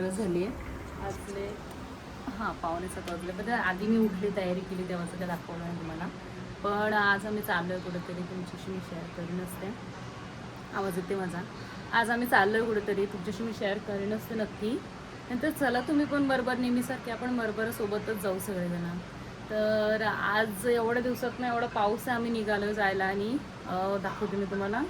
लवकर झाली आहे. आजले हां पावणे सात वाजले. पण आधी मी उठली तयारी केली तेव्हाचं काय दाखवलं नाही तुम्हाला. पण आज आम्ही चाललो आहे कुठेतरी तुमच्याशी मी शेअर करीन असते. आवाज येते माझा? आज आम्ही चाललो आहे कुठेतरी तुमच्याशी मी शेअर करीन असते नक्की. नंतर चला तुम्ही पण बरोबर नेहमीसारखे आपण बरोबर सोबतच जाऊ सगळेजण. तर आज एवढ्या दिवसात ना एवढा पाऊस आहे आम्ही निघालो जायला आणि दाखवते मी तुम्हाला.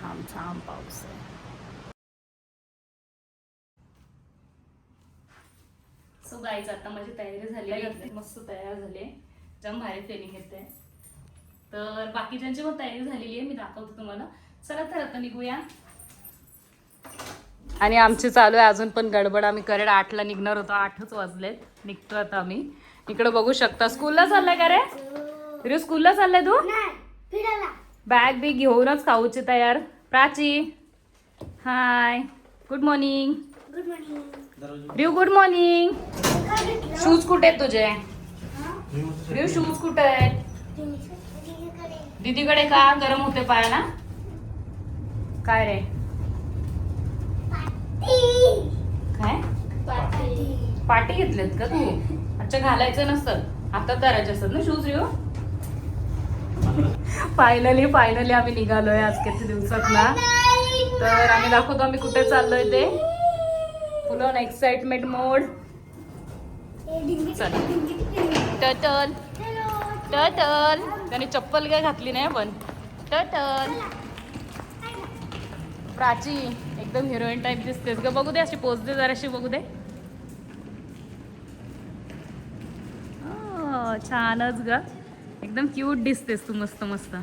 छान छान पाऊस आहे सो गाईज आता माझी तयारी झाली आहे. मस्त तयार झाली जाम भारी फिलिंग येते तर बाकीच्यांची पण तयारी झालेली आहे. मी दाखवते तुम्हाला. चला तर आता निघूया. आणि आमची चालू आहे. अजून पण गडबड आम्ही करेड आठला निघणार होतो. आठच वाजलेत. निघतो आता आम्ही. इकडे बघू शकता. स्कूलला चाललाय का रे? रे स्कूलला चाललाय तू? बॅग बी घेऊनच खाऊची तयार. Prachi hi. Good morning good morning रिव good morning shoes कुठे आहेत तुझे? रिव शूज कुठे आहेत? दीदीकडे का? गरम होते पायाला? काय रे? काय? पाटी. घेतलेत का तू? अच्छा घालायचं नसतं. आता करायचे असतात ना शूज रिव? फायनली फायनली आम्ही निघालोय आज किती दिवसात ना तर आम्ही दाखवतो आम्ही कुठे चाललोय ते. फुल ऑन एक्साइटमेंट मोड टटल टटल त्याने चप्पल काय घातली नाही पण. टटल प्राची एकदम हिरोईन टाईप दिसतेस ग. बघू दे अशी पोच दे जराशी बघू दे. Oh, छानच ग. एकदम क्यूट दिसतेस तू मस्त मस्त.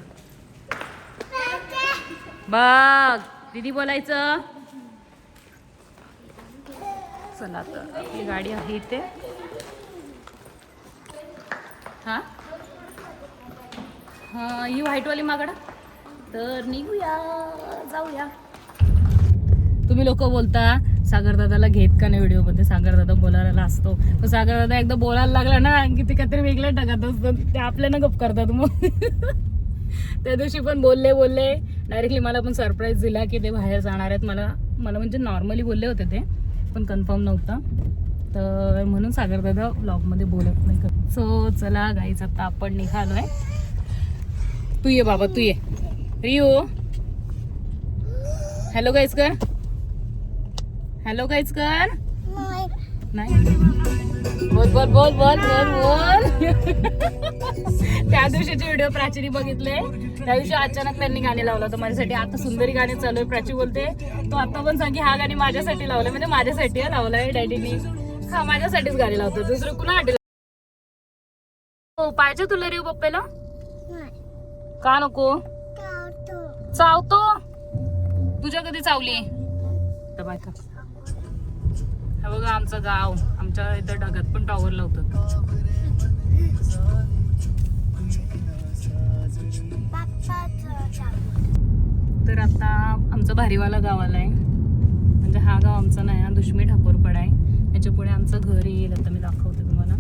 बघ दीदी बोलायचं. चला आता आपली गाडी आहे इथे. हा? हा ही व्हाईटवाली मागडा तर निघूया जाऊया. तुम्ही लोक बोलता सागरदादाला घेत का नाही व्हिडिओमध्ये? सागरदादा बोलायला असतो. तर सागरदादा एकदा बोलायला लागला ना की ते काहीतरी वेगळ्या टाकत असतं. ते आपल्याला गप करतात मग. त्या दिवशी पण बोलले बोलले. डायरेक्टली मला पण सरप्राईज दिला की ते बाहेर जाणार आहेत. मला मला म्हणजे नॉर्मली बोलले होते ते पण कन्फर्म नव्हतं. तर म्हणून सागरदादा ब्लॉगमध्ये बोलत नाही का सो चला गाईच आता आपण निघालोय. तू ये बाबा तू ये. रिओ हॅलो गाईज कर. हॅलो गाईज कर नाही बोल बोल बोल बोल बोल बोल. त्या दिवशीचे व्हिडिओ प्राचीने बघितले. त्या दिवशी अचानक त्यांनी गाणे लावलं होतं. माझ्यासाठी आता सुंदरी गाणे चालू आहे. प्राची बोलते तो आता पण सांग हा गाणी माझ्यासाठी लावलंय. म्हणजे माझ्यासाठी लावलाय डॅडीनी हा माझ्यासाठीच गाणी लावतो दुसरं कुणासाठी हो पाहिजे तुला रे पप्पेला. का नको? चावतो. तुझ्या कधी चावली? तर बाय का हा बघा आमचं गाव. आमच्या इथं ढगात पण टॉवर लावतात. तर आता आमचं भारीवाला गाव आलाय. म्हणजे हा गाव आमचा नाही हा दुश्मी ठाकूरपडा आहे. याच्यापुढे आमचं घर येईल आता मी दाखवते तुम्हाला.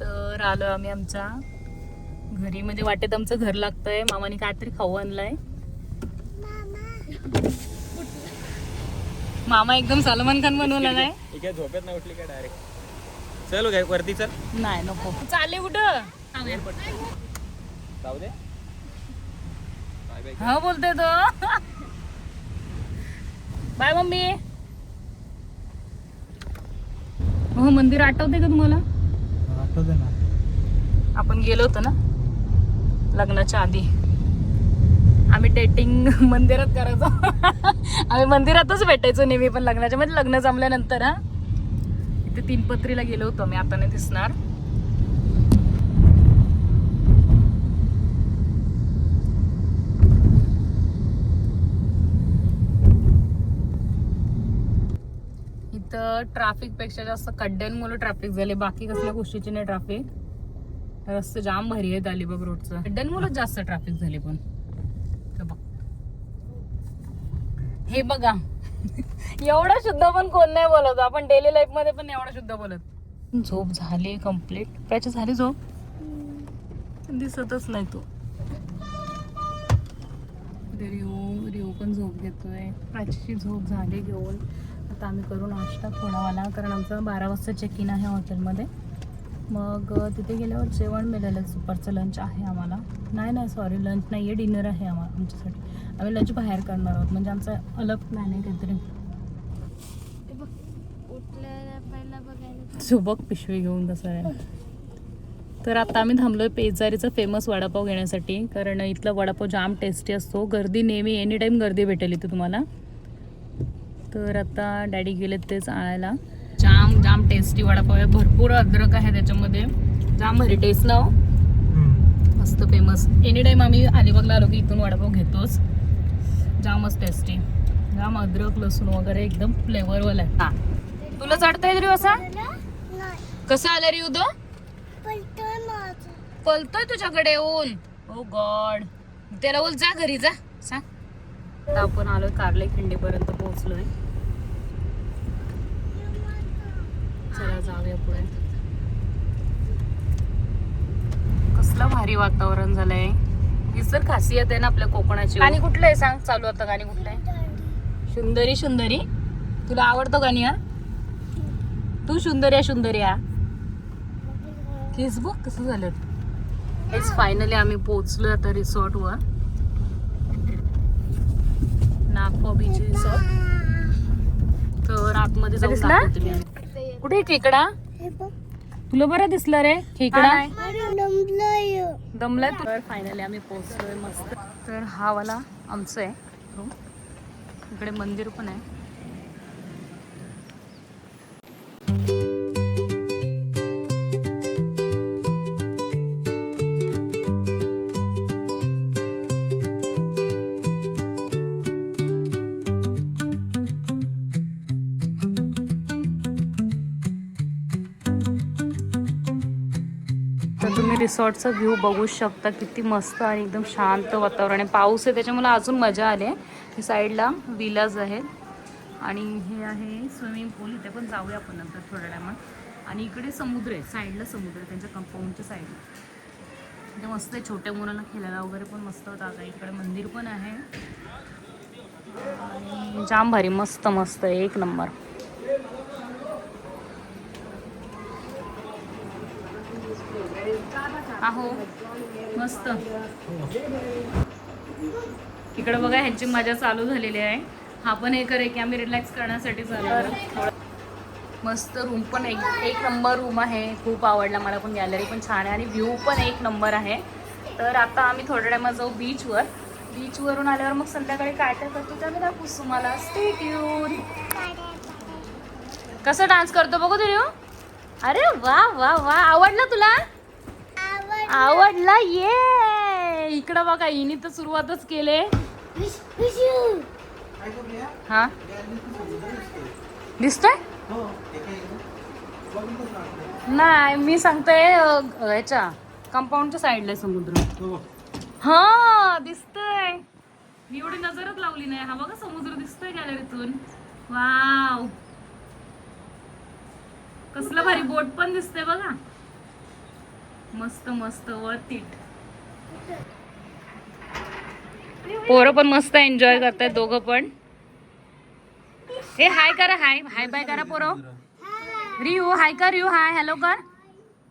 तर आलो आम्ही आमच्या घरी. म्हणजे वाटेत आमचं घर लागतंय. मामाने काहीतरी खाऊ आणलाय. मामा एकदम सलमान खान बनवला नाही झोपेत नाही उठली काय डायरेक्ट चल काय वरती चल. नाही नको. चालले कुठं? जाऊ दे. हा बोलते तो. Bye mummy. हो मंदिर आठवते का तुम्हाला? आठवते ना. आपण गेलो होतो ना? लग्नाच्या आधी. आम्ही डेटिंग मंदिरात करायचो. आम्ही मंदिरातच भेटायचो नेहमी पण लग्नाच्या म्हणजे लग्न जमल्यानंतर हा. इथे तीन पत्रीला गेलो होतो मी आता नाही दिसणार. इथं ट्रॅफिकपेक्षा जास्त खड्ड्यांमुळे ट्रॅफिक झाले बाकी कसल्या गोष्टीची नाही ट्रॅफिक रस्ते जाम भारी आहेत अलिबाग रोडचं. डनमुळेच जास्त ट्रॅफिक झाले पण. हे बघ. हे बघा. एवढं शुद्ध पण कोण नाही बोलत. आपण डेली लाईफमध्ये पण एवढं शुद्ध बोलत. झोप झाली कंप्लीट त्याची झाली झोप? दिसतच नाही तो. रिओ रिओ पण झोप घेतोय. प्राचीची झोप झाली घेऊन. आता आम्ही करू नाश्ता थोडावाला कारण आमचं बारा वाजता चेक इन आहे हॉटेलमध्ये मग तिथे गेल्यावर जेवण मिळालं. दुपारचं लंच आहे आम्हाला. नाही नाही सॉरी लंच नाही आहे डिनर आहे आम्हाला आमच्यासाठी. आम्ही लंच बाहेर करणार आहोत. म्हणजे आमचा अलग प्लॅन आहे काहीतरी. सुबक पिशवी घेऊन कसं आहे. तर आता आम्ही थांबलोय पेजारीचा फेमस वडापाव घेण्यासाठी. कारण इथला वडापाव जाम टेस्टी असतो. गर्दी नेहमी एनी टाईम गर्दी भेटेल इथे तुम्हाला. तर आता डॅडी गेलेत तेच आणायला. टेस्टी वडापाव आहे भरपूर अद्रक आहे त्याच्यामध्ये. जाम भारी टेस्ट लाव मस्त फेमस एनी टाईम आम्ही अलिबागला आलो की इथून वडापाव घेतोच. जामच टेस्टी जाम अद्रक लसूण वगैरे एकदम फ्लेवरवाला आहे. हा. तुला चढता येत रे असा कसं आलं रे उदो? पलतोय तुझ्याकडे येऊन ओ गॉड त्याला बोल जा घरी जा. सांग. आता आपण आलोय कार्ले खिंडी पर्यंत पोहोचलोय. चला जाऊया पुढे. कसलं भारी वातावरण झालंय. ही जर खासियत आहे ना आपल्या कोकणाची. गाणी कुठलं आहे सांग? चालू आता गाणी कुठलं आहे सुंदरी सुंदरी. तुला आवडतो गाणी हा? तू सुंदरी सुंदरी हा केस बघ कसं झालं? हेच फायनली आम्ही पोहोचलोय आता रिसॉर्टवर. नागपा बीच रिसॉर्ट तर आतमध्ये जाऊन दिसला? कुठे खेकडा हे तुला बरं दिसलं रे खेकडा दमलाय. तर फायनली आम्ही पोहोचलोय मस्त. तर हा वाला आमचं आहे रूम इकडे मंदिर पण आहे. रिसॉर्टचा व्ह्यू बघू शकता. किती मस्त आणि एकदम शांत वातावरण आहे. पाऊस आहे त्याच्यामुळे अजून मजा आली आहे. साईडला विलाज आहेत. आणि हे आहे स्विमिंग पूल. इथे पण जाऊया आपण नंतर थोड्या टायमात. आणि इकडे समुद्र आहे साईडला समुद्र आहे त्यांच्या कंपाऊंडच्या साईडला म्हणजे मस्त आहे छोट्या मुलांना खेळायला वगैरे पण मस्त जागा आता इकडे मंदिर पण आहे. आणि जाम भारी मस्त मस्त आहे. एक नंबर. आहो मस्त. इकडे बघा ह्यांची मजा चालू झालेली आहे. हा पण एक आहे की आम्ही रिलॅक्स करण्यासाठी चालू मस्त रूम पण एक एक नंबर रूम आहे. खूप आवडला मला पण गॅलरी पण छान आहे. आणि व्ह्यू पण एक नंबर आहे. तर आता आम्ही थोड्या टायमात जाऊ बीचवर बीचवरून आल्यावर मग संध्याकाळी काय काय करतो. ते आम्ही दाखवूच तुम्हाला स्टेट येऊन कसं डान्स करतो बघू तरी अरे वा वा वा. आवडलं तुला? आवडला ये! इकडं बघा हिने तर सुरुवातच केले. हा? दिसतोय. नाही मी सांगतोय अ, ह्याच्या कंपाऊंडच्या साईडला समुद्र. हा. दिसतोय. मी एवढी नजरच लावली नाही. हा बघा समुद्र दिसतोय गॅलरीतून वाव कसलं भारी बोट पण दिसतंय बघा. मस्त मस्त वर्थ इट पोरं पण मस्त एन्जॉय करतायत दोघं पण. हे हाय करा हाय हाय बाय करा पोरं. रियू हाय कर रियू हाय हॅलो कर.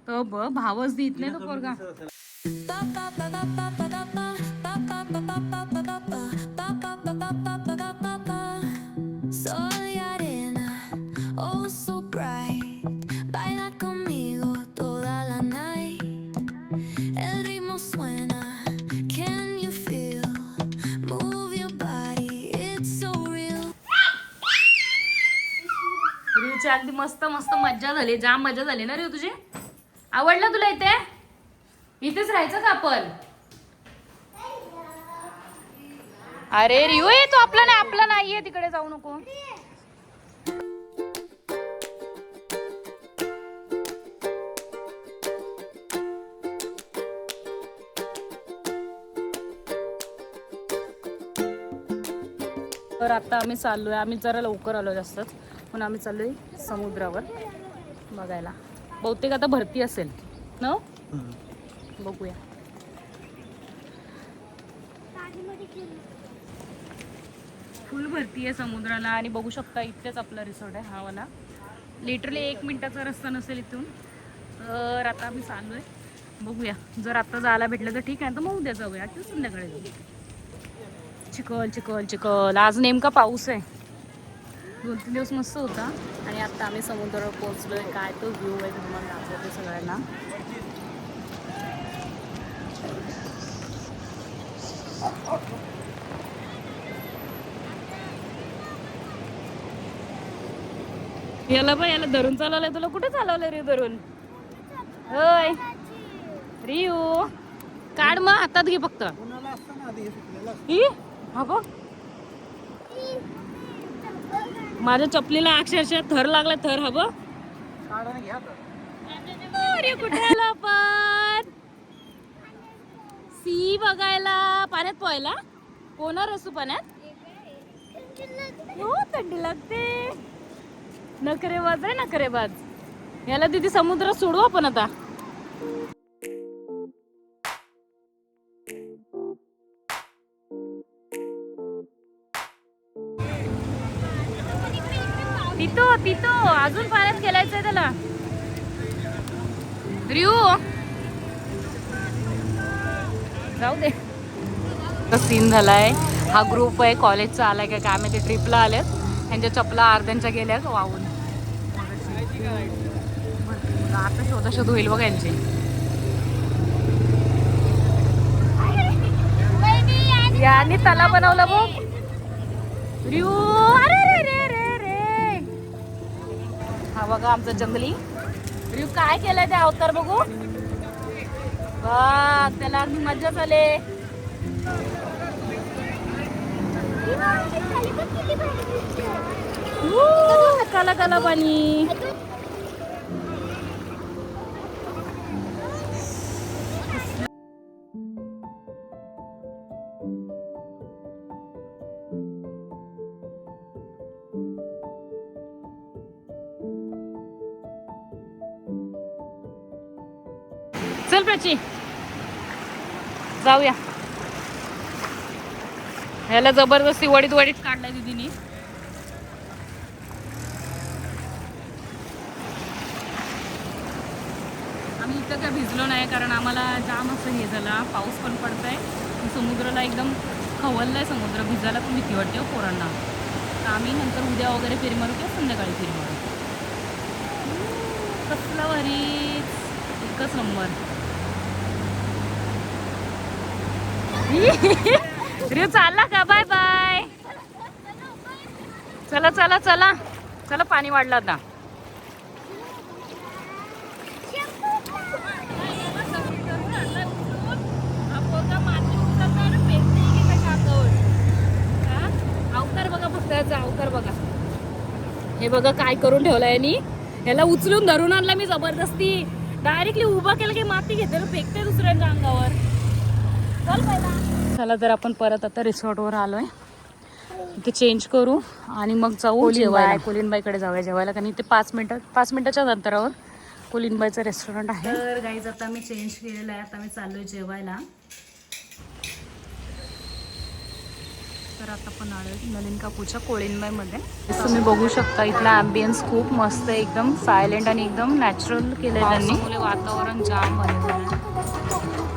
तो ब भावच देत नाही तो पोरगा. रियूची अगदी मस्त मस्त मज्जा झाली जाम मजा झाली ना रे हो तुझी? आवडलं तुला इथे? इथेच राहायचं का आपण? अरे रिओ ये तो आपला नाही आपला नाहीये तिकडे जाऊ नको. तर आता आम्ही चाललो आहे आम्ही जरा लवकर आलो जास्तच. पण आम्ही चाललो आहे समुद्रावर बघायला. बहुतेक आता भरती असेल न? बघूया. फुल भरती आहे समुद्राला आणि बघू शकता इथेच आपला रिसॉर्ट आहे हा वाला. लिटरली एक मिनिटाचा रस्ता नसेल इथून. तर आता आम्ही चाललो आहे बघूया. जर आता जायला भेटलं तर ठीक आहे तर मग उद्या जाऊया. किंवा संध्याकाळी जाऊ चिखल चिखल चिखल. आज नेमका पाऊस आहे. दोन तीन दिवस मस्त होता. आणि आता आम्ही समुद्रावर पोहोचलोय. काय तो व्ह्यू आहे तुम्हाला दाखवते सगळ्यांना. याला बाय याला धरून चालवलंय. तुला कुठे चालवलंय रे धरून? होय. रियू. काढ मग हातात घे फक्त. ही? हा बघ. माझ्या चपलीला अक्षरशः थर लागला थर हा अरे कुठे आपण? सी बघायला पाण्यात पोहायला? कोणार असू पाण्यात? हो थंडी लागते. नखरेबाज आहे नखरेबाज याला तिथे समुद्रात सोडू आपण आता. तितो तितो अजून पाण्यात खेळायचंय त्याला. रिऊ जाऊ दे. सीन झालाय. हा ग्रुप आहे कॉलेजचा आलाय का काय माहिती ट्रिपला आलेत. त्यांच्या चपला अर्ध्यांच्या गेल्या वाहून आता शोधा शोध होईल बघा यांची. याने तला बनवला बघ. रिऊ हा बघा आमचा जंगली. रिऊ काय केलंय ते अवतार बघू. बघ त्याला अगदी मजा झाले काला काला पाणी चल प्राची. जाऊया. ह्याला जबरदस्ती वडीत वडीत काढलाय दिदीनी. आम्ही इथं काय भिजलो नाही कारण आम्हाला जाम असं हे झाला पाऊस पण पडतंय. समुद्राला एकदम खवललाय समुद्र भिजायला पण भीती वाटते हो पोरांना. तर आम्ही नंतर उद्या वगैरे फेरी मारू किंवा संध्याकाळी फेरी मारू कसला भारीच एकच नंबर. रिव चालला का? बाय बाय चला चला चला. चला पाणी वाढलं आता. बघा हे बघा काय करून ठेवलं यांनी. याला उचलून धरून आणला मी जबरदस्ती. डायरेक्टली उभा केलं की माती घेते फेकते दुसऱ्यांच्या अंगावर. चल तर आपण परत आता रिसॉर्टवर आलोय. इथे चेंज करू आणि मग जाऊ जेवायला. कोलिनबाईकडे जाऊया जेवायला. कारण इथे पाच मिनिटं पाच मिनिटाच्या अंतरावर कोलिनबाईचं रेस्टॉरंट आहे. तर गाईज आता मी चेंज केलेलं आहे. आता मी चाललोय जेवायला. तर आता पण आलोय नलिन कापूच्या कोळिनबाईमध्ये तुम्ही बघू शकता इथला ॲम्बियन्स खूप मस्त आहे. एकदम सायलेंट आणि एकदम नॅचरल केलंय त्यांनी. वातावरण जाम बनलेलं आहे.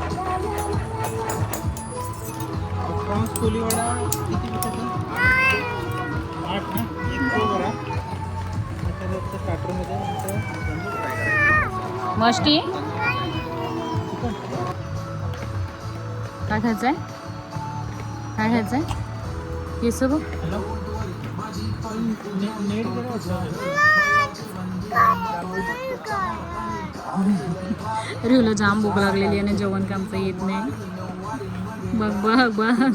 प्रॉन्स कोलीवाडा किती आठ ना? त्याच्यानंतर स्टार्टरमध्ये नंतर करायचं. मस्टी? काय खायचंय? काय खायचंय? हे बघ. हॅलो? नेट करायचं रिवला जाम भूक लागलेली आणि जेवण काय आमचं येत नाही. बघ बघ बघ.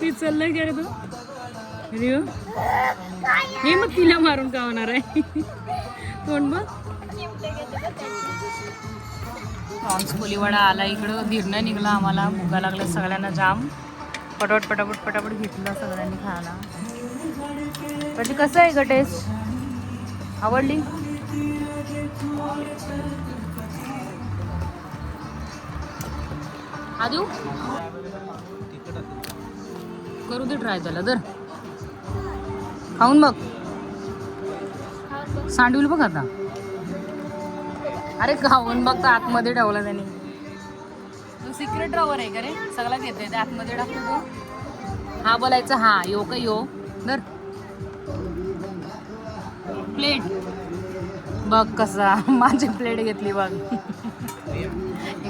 ती चाललंय का रे तू? रिव हे. मग तिला मारून का होणार आहे? कोण बघ? प्रॉन्स कोलीवाडा आला इकडं. धिरणं निघला आम्हाला. भुका लागल्या सगळ्यांना जाम. पटापट पटापट पटापट घेतलं सगळ्यांनी खायला. म्हणजे कसं आहे ग टेस्ट आवडली? हा देऊ करू दे ट्राय त्याला तर खाऊन बघ. सांडवील बघ आता. अरे खाऊन बघ का आतमध्ये ठेवला त्याने. तू सिक्रेट ड्रॉवर आहे का रे? सगळा घेते ते आतमध्ये टाकतो हा बोलायचं हा. यो का यो? धर. प्लेट बघ कसा माझी प्लेट घेतली बघ.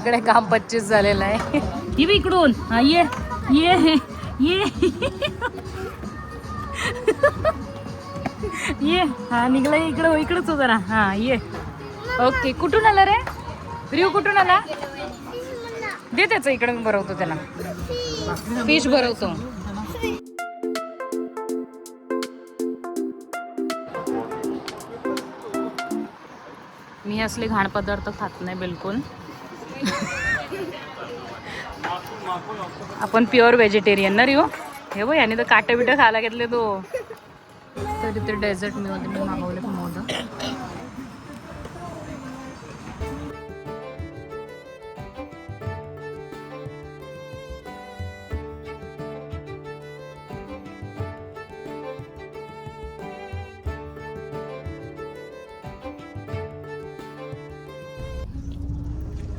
इकडे काम पच्चीस झालेलं आहे. ही बी इकडून. हा ये. ये. ये. ये. हा निघला. इकडं हो, इकडंच हो जरा. हा ये. ओके कुठून आला रे? रिव कुठून आला? दे त्याचं इकडं मी भरवतो त्याला. फिश भरवतो. मी असले घाण पदार्थ खात नाही बिलकुल. आपण प्युअर व्हेजिटेरियन ना रिओ? हे बघ याने तर काटे बिटं खायला घेतले तो. तरी ते डेझर्ट मी होते मी मागवले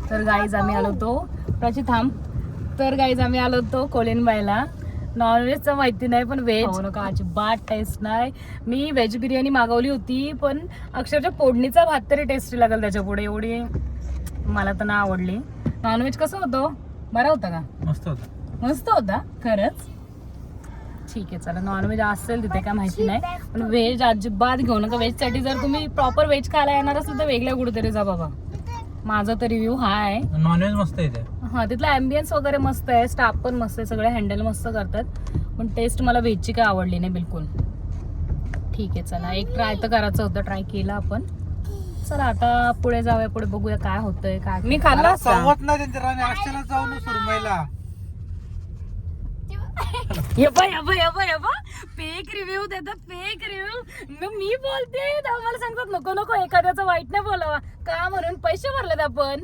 तर गाईज आम्ही आलो होतो. प्राची थांब. तर गाईज आम्ही आलो होतो कोलिनबाईला. नॉनव्हेजचं माहिती नाही पण व्हेज हो नका अजिबात टेस्ट नाही. मी व्हेज बिर्याणी मागवली होती पण अक्षरशः फोडणीचा भात तरी टेस्टी लागेल त्याच्या पुढे. एवढी मला तर नाही आवडली. नॉनव्हेज कसं होतं? बरा होता का? मस्त होतं. मस्त होता? खरंच? ठीक आहे चला. नॉनव्हेज असेल तिथे काय माहिती नाही. पण व्हेज अजिबात घेऊ नका. व्हेजसाठी जर तुम्ही प्रॉपर व्हेज खायला येणार असेल तर वेगळ्या कुठेतरी जा बाबा. माझा तर रिव्ह्यू हा आहे. नॉनव्हेज मस्त येते हा तिथला ॲम्बियन्स वगैरे मस्त आहे. स्टाफ पण मस्त आहे. सगळे हँडल मस्त करतात. पण टेस्ट मला व्हेजची काय आवडली नाही बिलकुल. ठीक आहे चला. एक ट्राय तर करायचं होतं. ट्राय केला आपण. चला आता पुढे जाऊया. पुढे बघूया काय होतंय काय मी खाल्ला असता. संवत नाही त्यांच्या राणी आश्चर्यात जाऊ न सुरमईला. फेक रिव्ह्यू देतात फेक रिव्ह्यू मी बोलते मला सांगतात नको नको एखाद्याचं वाईट नाही बोलावा. का म्हणून? पैसे भरलेत आपण.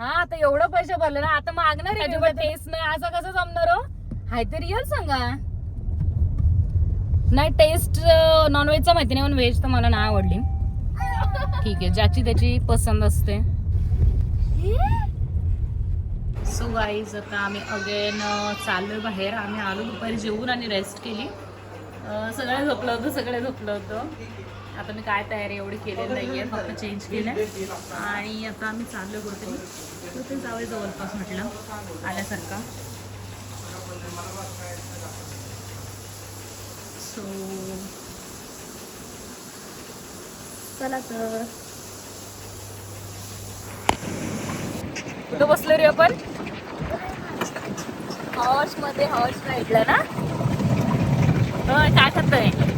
हा आता एवढं पैसे भरले ना आता मागणार आहे टेस्ट नाही. असं कसं जमणार हो? हाय ते रिअल सांगा. नाही टेस्ट नॉनव्हेजचा माहिती नाही पण व्हेज तर मला नाही आवडली. ठीक आहे ज्याची त्याची पसंत असते. सो गाईज आता आम्ही अगेन चाललोय बाहेर. आम्ही आलो दुपारी जेवून आणि रेस्ट केली. सगळं झोपलं होतं सगळं झोपलं होतं. आता मी काय तयारी एवढी केलेली नाही आहे फक्त चेंज केलं आणि आता आम्ही चाललो कुठेतरी. कुठे जावे जवळपास म्हटलं आल्यासारखा. सो चला तर. कुठं बसलो रे आपण. हॉर्समध्ये हॉर्स राहिलं ना. होय काय आहे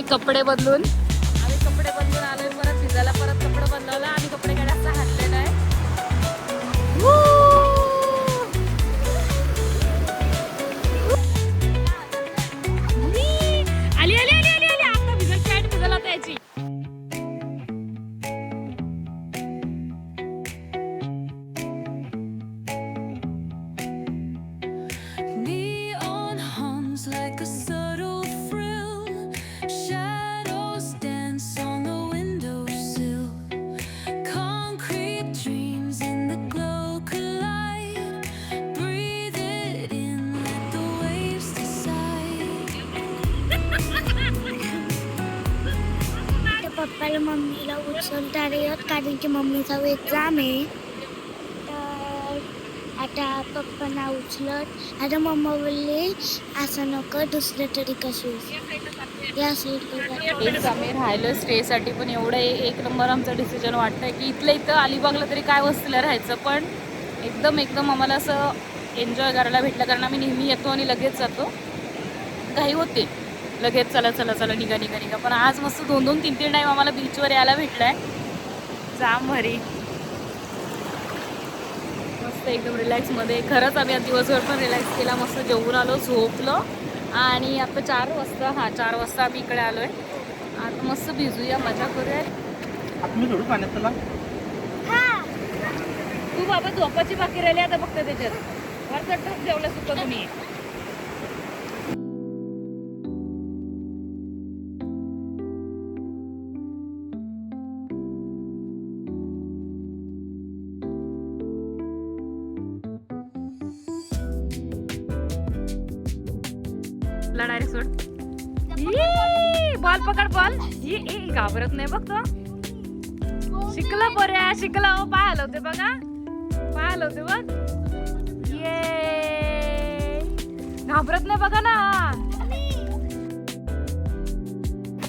आम्ही कपडे बदलून मम्मीला उचलता कारण की मम्मीचा एक्झाम आहे. तर आता पप्पांना उचलत. आता मम्मा बोलली असं नको दुसरं तरी कशी या एक आम्ही राहिलो स्टेसाठी पण एवढं एक नंबर आमचं डिसिजन वाटतंय की इथलं इथं अलिबागला तरी काय वस्तीला राहायचं? पण एकदम एकदम आम्हाला असं एन्जॉय करायला भेटलं कारण आम्ही नेहमी येतो आणि लगेच जातो. घाई होते. लगेच चला चला चला निघा निघा निघा. पण आज मस्त दोन दोन तीन तीन टाईम आम्हाला बीचवर यायला भेटलाय. जाम भरी. मस्त एकदम रिलॅक्समध्ये खरंच आम्ही आज दिवसभर पण रिलॅक्स केला मस्त जेवून आलो झोपलो. आणि आता चार वाजता हां चार वाजता आम्ही इकडे आलो आहे आता मस्त भिजूया मजा करूया पाण्यात तू बाबा झोपाची बाकी राहिली आता फक्त त्याच्यात. वर चट्टच जेवलं सुद्धा तुम्ही. बॉल पकड बॉल ही ही घाबरत नाही बघ तो. शिकला बऱ्या शिकला. हो पाय हलवते बघा. पाय हलवते बघ. ये. घाबरत नाही बघा ना.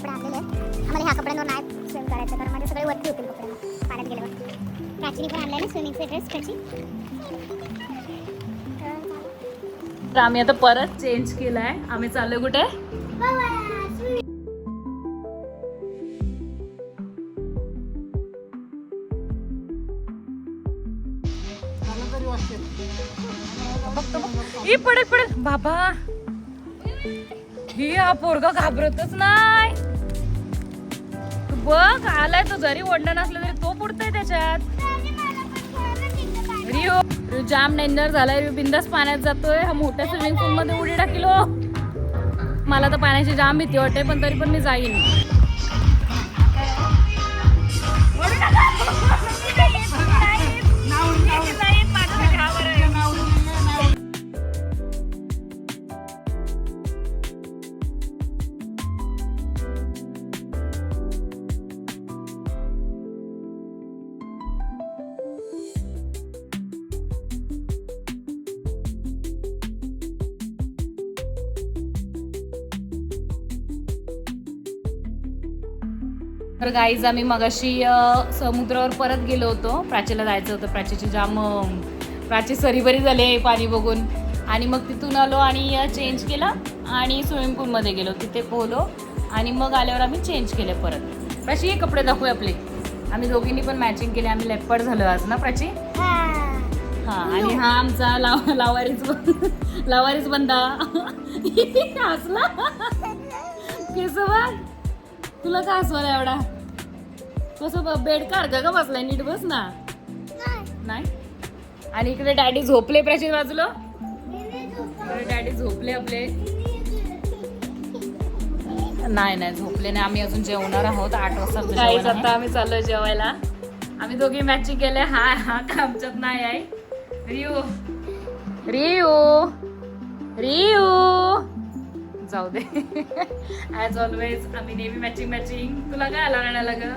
आम्हाला ह्या कपड्यांवर नाही स्विम करायचं कारण माझे सगळे वरती होतील कपडे. पाण्यात गेल्यावर. प्राचीने पण स्विमिंगचे ड्रेस त्याची तर आम्ही आता परत चेंज केलाय. आम्ही चाललोय कुठे? बाबा ही हा पोरगा घाबरतच नाही. बघ आलाय तो जरी ओढला नसला तरी तो पुडतोय त्याच्यात. रिओ रिओ जाम डेंजर झालाय रिओ बिंदास पाण्यात जातोय. हा मोठ्या स्विमिंग पूल मध्ये उडी टाकलो हो. मला तर पाण्याची जाम भीती वाटते पण तरी पण मी जाईन. गाईज आम्ही मगाशी समुद्रावर परत गेलो होतो. प्राचीला जायचं होतं. प्राचीची जाम प्राची सरीबरी झाले पाणी बघून. आणि मग तिथून आलो आणि चेंज केला आणि स्विमिंग पूलमध्ये गेलो. तिथे पोहलो आणि मग आल्यावर आम्ही चेंज केले परत. प्राची हे कपडे दाखवूया आपले. आम्ही दोघींनी पण मॅचिंग केले. आम्ही लेपड झालो आज ना प्राची? हा आणि हा आमचा लाव लावारीच लावारीच बंदा. हसला. केस तुला का हसवायला एवढा? कसं बेड काढ का ग बसलाय नीट बस ना. नाही. आणि इकडे डॅडी झोपले प्राचीन बाजूला. इकडे डॅडी झोपले आपले. नाही नाही झोपले नाही. आम्ही अजून जेवणार आहोत आठ वाजता काहीच आता आम्ही चाललोय जेवायला. आम्ही दोघी मॅचिंग केले. हा हा का आमच्यात नाही आहे. रिओ रिओ रिओ जाऊ दे. ॲज ऑलवेज आम्ही नेहमी मॅचिंग मॅचिंग तुला काय आला रडायला ग?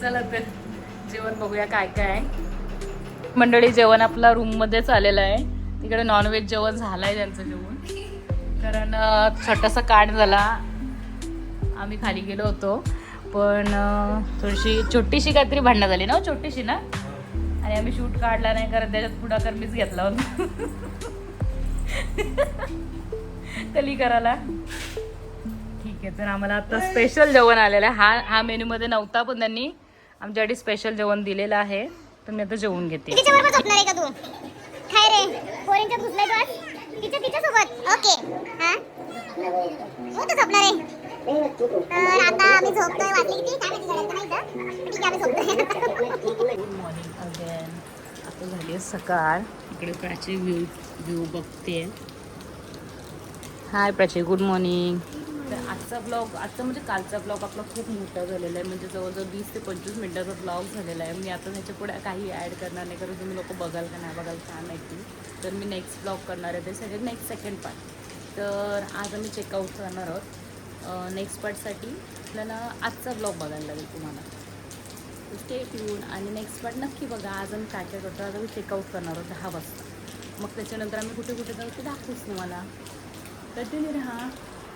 चला तर जेवण बघूया काय काय. आहे मंडळी जेवण आपला रूममध्येच आलेलं आहे. तिकडे नॉनव्हेज जेवण झालं आहे त्यांचं जेवण. कारण छोटासा काट झाला. आम्ही खाली गेलो होतो. पण थोडीशी छोटीशी काहीतरी भांडणं झाली ना हो, छोटीशी ना? आणि आम्ही शूट काढला नाही कारण त्याच्यात पुढाकार मीच घेतला होता. कली करायला ठीक आहे तर आम्हाला आता स्पेशल जेवण आलेलं आहे. हा हा मेन्यूमध्ये नव्हता पण त्यांनी आमच्यासाठी स्पेशल जेवण दिलेलं आहे. तर मी आता जेवून घेते. आता आम्ही झोपतोय वाटली किती काय माहिती ठीक आहे आम्ही झोपतोय. आता झाली आहे सकाळ. इकडे प्राची व्ह्यू व्ह्यू बघते. हाय प्राची गुड मॉर्निंग तर आजचा ब्लॉग आजचा म्हणजे कालचा ब्लॉग आपला खूप मोठा झालेला आहे. म्हणजे जवळजवळ वीस ते पंचवीस मिनटाचा ब्लॉग झालेला आहे. मी आता त्याच्या पुढे काही ॲड करणार नाही कारण तुम्ही लोक बघाल का नाही बघाल काय माहिती तर मी नेक्स्ट ब्लॉग करणार आहे. ते सगळे नेक्स्ट सेकंड पार्ट तर आज आम्ही चेकआउट करणार आहोत. नेक्स्ट पार्टसाठी आपल्याला आजचा ब्लॉग बघायला लागेल तुम्हाला. स्टे ट्यून आणि नेक्स्ट पार्ट नक्की बघा. आज आम्ही काय काय करतो आज आम्ही चेकआउट करणार आहोत दहा वाजता. मग त्याच्यानंतर आम्ही कुठे कुठे जाऊ ते दाखवूच तुम्हाला. कंटिन्यू राहा.